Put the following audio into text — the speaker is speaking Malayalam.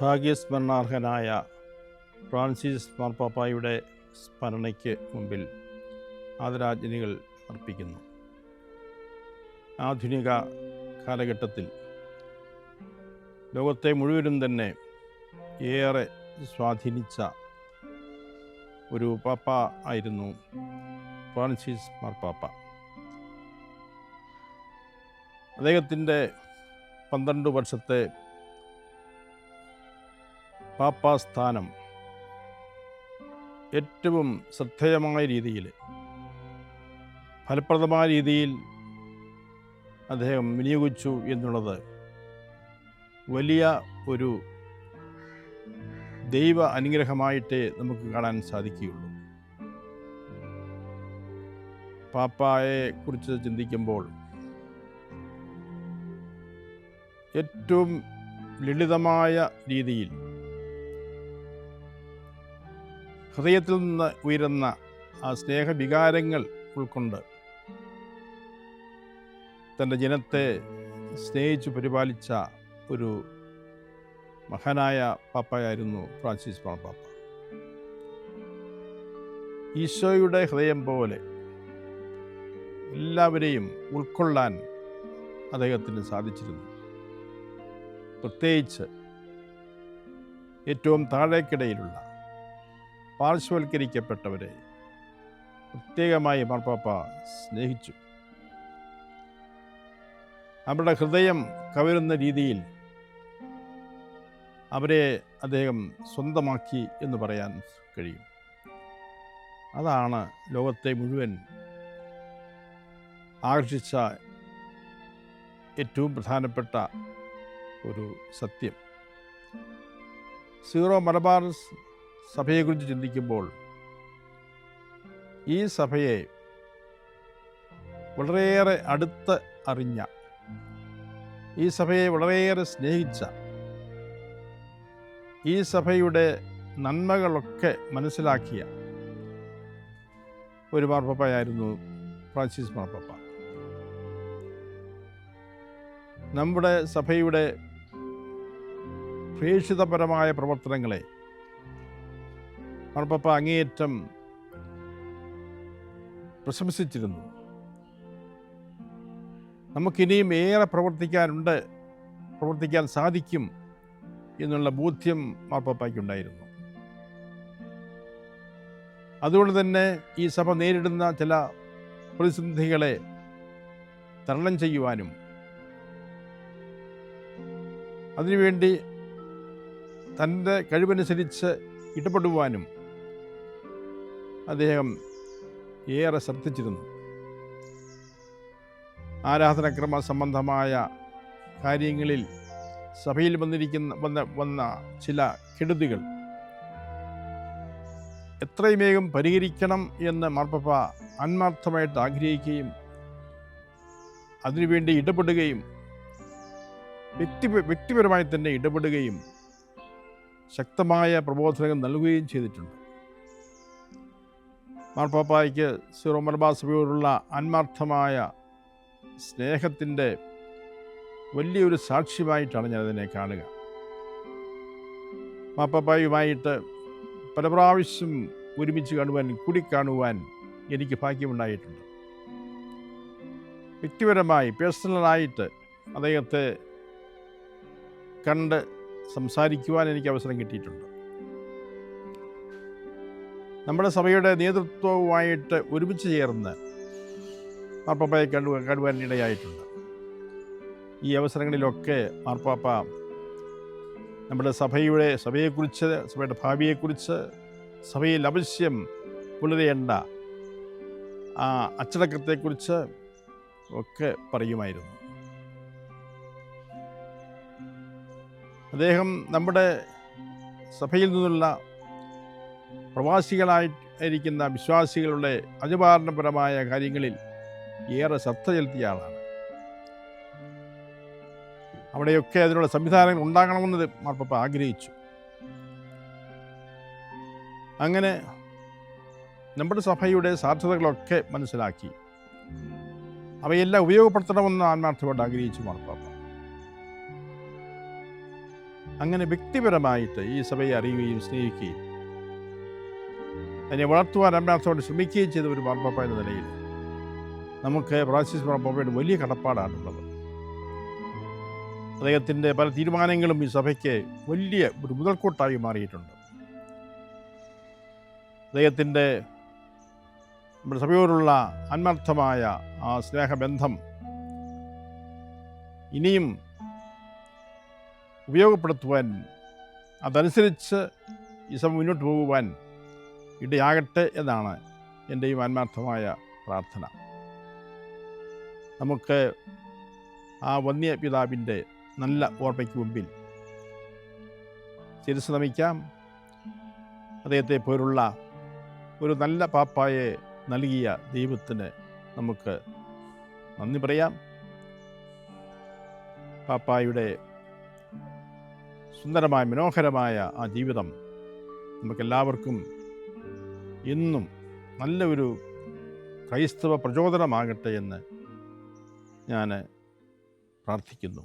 ഭാഗ്യസ്മരണാർഹനായ ഫ്രാൻസിസ് മാർപ്പാപ്പായുടെ സ്മരണയ്ക്ക് മുമ്പിൽ ആദരാഞ്ജലികൾ അർപ്പിക്കുന്നു. ആധുനിക കാലഘട്ടത്തിൽ ലോകത്തെ മുഴുവനും തന്നെ ഏറെ സ്വാധീനിച്ച ഒരു പാപ്പ ആയിരുന്നു ഫ്രാൻസിസ് മാർപ്പാപ്പ. അദ്ദേഹത്തിന്റെ പന്ത്രണ്ട് വർഷത്തെ പാപ്പാ സ്ഥാനം ഏറ്റവും ശ്രദ്ധേയമായ രീതിയിൽ ഫലപ്രദമായ രീതിയിൽ അദ്ദേഹം വിനിയോഗിച്ചു എന്നുള്ളത് വലിയ ഒരു ദൈവ അനുഗ്രഹമായിട്ടേ നമുക്ക് കാണാൻ സാധിക്കുകയുള്ളൂ. പാപ്പായെ കുറിച്ച് ചിന്തിക്കുമ്പോൾ ഏറ്റവും ലളിതമായ രീതിയിൽ ഹൃദയത്തിൽ നിന്ന് ഉയരുന്ന ആ സ്നേഹവികാരങ്ങൾ ഉൾക്കൊണ്ട് തന്റെ ജനത്തെ സ്നേഹിച്ചു പരിപാലിച്ച ഒരു മഹാനായ പാപ്പയായിരുന്നു ഫ്രാൻസിസ് പാപ്പ. ഈശോയുടെ ഹൃദയം പോലെ എല്ലാവരെയും ഉൾക്കൊള്ളാൻ അദ്ദേഹത്തിന് സാധിച്ചിരുന്നു. പ്രത്യേകിച്ച് ഏറ്റവും താഴേക്കിടയിലുള്ള പാർശ്വവൽക്കരിക്കപ്പെട്ടവരെ. പ്രത്യേകമായി മാർപ്പാപ്പ സ്നേഹിച്ചു. അവരുടെ ഹൃദയം കവരുന്ന രീതിയിൽ അവരെ അദ്ദേഹം സ്വന്തമാക്കി എന്ന് പറയാൻ കഴിയും. അതാണ് ലോകത്തെ മുഴുവൻ ആകർഷിച്ച ഏറ്റവും പ്രധാനപ്പെട്ട ഒരു സത്യം. സീറോ മലബാർ സഭയെക്കുറിച്ച് ചിന്തിക്കുമ്പോൾ ഈ സഭയെ വളരെയേറെ അടുത്ത് അറിഞ്ഞ ഈ സഭയെ വളരെയേറെ സ്നേഹിച്ച ഈ സഭയുടെ നന്മകളൊക്കെ മനസ്സിലാക്കിയ ഒരു മാർപ്പാപ്പയായിരുന്നു ഫ്രാൻസിസ് മാർപ്പപ്പ നമ്മുടെ സഭയുടെ പ്രേക്ഷിതപരമായ പ്രവർത്തനങ്ങളെ മാർപ്പാപ്പ അങ്ങേയറ്റം പ്രശംസിച്ചിരുന്നു. നമുക്കിനിയും ഏറെ പ്രവർത്തിക്കാനുണ്ട് പ്രവർത്തിക്കാൻ സാധിക്കും എന്നുള്ള ബോധ്യം മാർപ്പാപ്പയ്ക്കുണ്ടായിരുന്നു അതുകൊണ്ട് തന്നെ ഈ സഭ നേരിടുന്ന ചില പ്രതിസന്ധികളെ തരണം ചെയ്യുവാനും അതിനുവേണ്ടി തന്റെ കഴിവനുസരിച്ച് ഇടപെടുവാനും അദ്ദേഹം ഏറെ ശ്രദ്ധിച്ചിരുന്നു. ആരാധനക്രമ സംബന്ധമായ കാര്യങ്ങളിൽ സഭയിൽ വന്നിരിക്കുന്ന വന്ന വന്ന ചില കെടുതികൾ. എത്രയും വേഗം പരിഹരിക്കണം എന്ന് മാർപ്പപ്പ ആത്മാർത്ഥമായിട്ട് ആഗ്രഹിക്കുകയും അതിനുവേണ്ടി ഇടപെടുകയും വ്യക്തി വ്യക്തിപരമായി തന്നെ ഇടപെടുകയും ശക്തമായ പ്രബോധനങ്ങൾ നൽകുകയും ചെയ്തിട്ടുണ്ട്. മാർപ്പാപ്പായ്ക്ക് സീറോ മലബാർ സഭയോടുള്ള അന്മാർത്ഥമായ സ്നേഹത്തിന്റെ വലിയൊരു സാക്ഷ്യമായിട്ടാണ് ഞാനതിനെ കാണുക. മാപ്പാപ്പായുമായിട്ട് പല പ്രാവശ്യം ഒരുമിച്ച് കാണുവാൻ കൂടിക്കാണുവാൻ എനിക്ക് ഭാഗ്യമുണ്ടായിട്ടുണ്ട്. വ്യക്തിപരമായി പേഴ്സണലായിട്ട് അദ്ദേഹത്തെ കണ്ട് സംസാരിക്കുവാൻ എനിക്ക് അവസരം കിട്ടിയിട്ടുണ്ട്. നമ്മുടെ സഭയുടെ നേതൃത്വവുമായിട്ട് ഒരുമിച്ച് ചേർന്ന് മാർപ്പാപ്പയെ കണ്ടു കണ്ടുവാനിടയായിട്ടുണ്ട് ഈ അവസരങ്ങളിലൊക്കെ മാർപ്പാപ്പ നമ്മുടെ സഭയുടെ സഭയെക്കുറിച്ച് സഭയുടെ ഭാവിയെക്കുറിച്ച് സഭയിൽ അവശ്യം പുലരേണ്ട ആ അച്ചടക്കത്തെക്കുറിച്ച് ഒക്കെ പറയുമായിരുന്നു. അദ്ദേഹം നമ്മുടെ സഭയിൽ നിന്നുള്ള പ്രവാസികളായിരിക്കുന്ന വിശ്വാസികളുടെ അനുപാലനപരമായ കാര്യങ്ങളിൽ ഏറെ ശ്രദ്ധ ചെലുത്തിയ ആളാണ്. അവിടെയൊക്കെ അതിനുള്ള സംവിധാനങ്ങൾ ഉണ്ടാകണമെന്നത് മാർപ്പപ്പ ആഗ്രഹിച്ചു. അങ്ങനെ നമ്മുടെ സഭയുടെ സാധ്യതകളൊക്കെ മനസ്സിലാക്കി. അവയെല്ലാം ഉപയോഗപ്പെടുത്തണമെന്ന് ആത്മാർത്ഥമായിട്ട് ആഗ്രഹിച്ചു മാർപ്പാപ്പ. അങ്ങനെ വ്യക്തിപരമായിട്ട് ഈ സഭയെ അറിയുകയും സ്നേഹിക്കുകയും അതിനെ വളർത്തുവാൻ അഭ്യാസത്തോടെ ശ്രമിക്കുകയും ചെയ്ത ഒരു മാർപ്പാപ്പ എന്ന നിലയിൽ നമുക്ക് ഫ്രാൻസിസ് മാർപ്പാപ്പയുടെ വലിയ കടപ്പാടാണുള്ളത്. അദ്ദേഹത്തിന്റെ പല തീരുമാനങ്ങളും ഈ സഭയ്ക്ക് വലിയ ഒരു മുതൽക്കൂട്ടായി മാറിയിട്ടുണ്ട്. അദ്ദേഹത്തിന്റെ നമ്മുടെ സഭയോടുള്ള അന്മർത്ഥമായ ആ സ്നേഹബന്ധം ഇനിയും ഉപയോഗപ്പെടുത്തുവാൻ അതനുസരിച്ച് ഈ സഭ മുന്നോട്ട് പോകുവാൻ ഇടയാകട്ടെ എന്നാണ് ഈ ആത്മാർത്ഥമായ പ്രാർത്ഥന. നമുക്ക് ആ വന്യ പിതാവിന്റെ നല്ല ഓർമ്മയ്ക്ക് മുമ്പിൽ ശിരസ് നമിക്കാം അദ്ദേഹത്തെ പോലുള്ള ഒരു നല്ല പാപ്പായെ നൽകിയ ദൈവത്തിന് നമുക്ക് നന്ദി പറയാം. പാപ്പായുടെ സുന്ദരമായ മനോഹരമായ ആ ജീവിതം നമുക്കെല്ലാവർക്കും എന്നും നല്ല ഒരു ക്രൈസ്തവ പ്രചോദനമാകട്ടെ എന്ന് ഞാൻ പ്രാർത്ഥിക്കുന്നു.